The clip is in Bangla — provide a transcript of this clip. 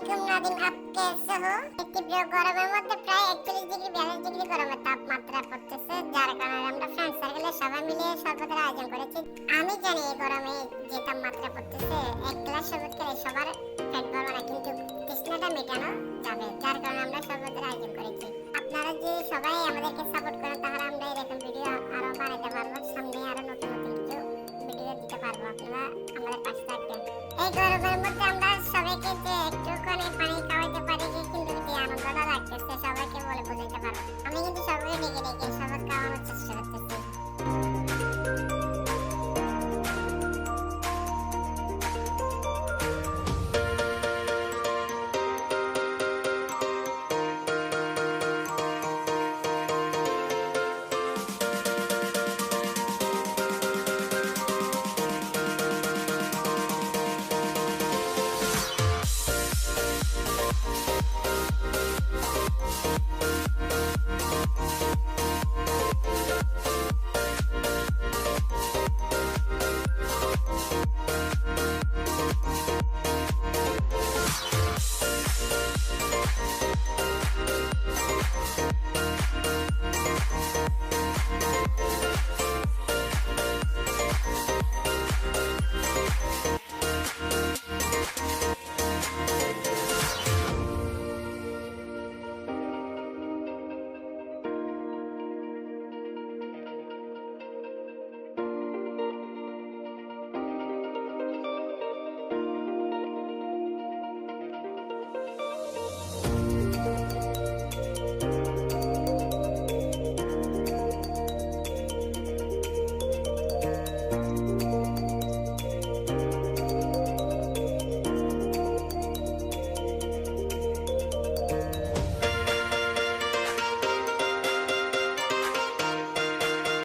আলাইকুম নাদিম আপ কেসে হো এই তীব্র গরমের মধ্যে প্রায় একচল্লিশ ডিগ্রি বিয়াল্লিশ ডিগ্রি গরমের তাপমাত্রা পড়তেছে, যার কারণে আমরা ফ্রেন্ড সার্কেলে সবাই মিলে শরবতের আয়োজন করেছি। আমি জানি এই গরমে যে তাপমাত্রা পড়তেছে, এক গ্লাস শরবত খেলে সবার পেট ভরবে না, কিন্তু তৃষ্ণাটা মেটানো যাবে, যার কারণে আমরা শরবতের আয়োজন করেছি। আপনারা যে সবাই আমাদেরকে সাপোর্ট করেন, তাহলে আমরা এরকম ভিডিও আরও বানাতে পারব, সামনে আরও নতুন নতুন কিছু ভিডিও দিতে পারব। আপনারা আমাদের পাশে থাকবেন। এই গরমের মধ্যে আমরা সবাইকে যে একটুখানি পানি খাওয়াতে পারি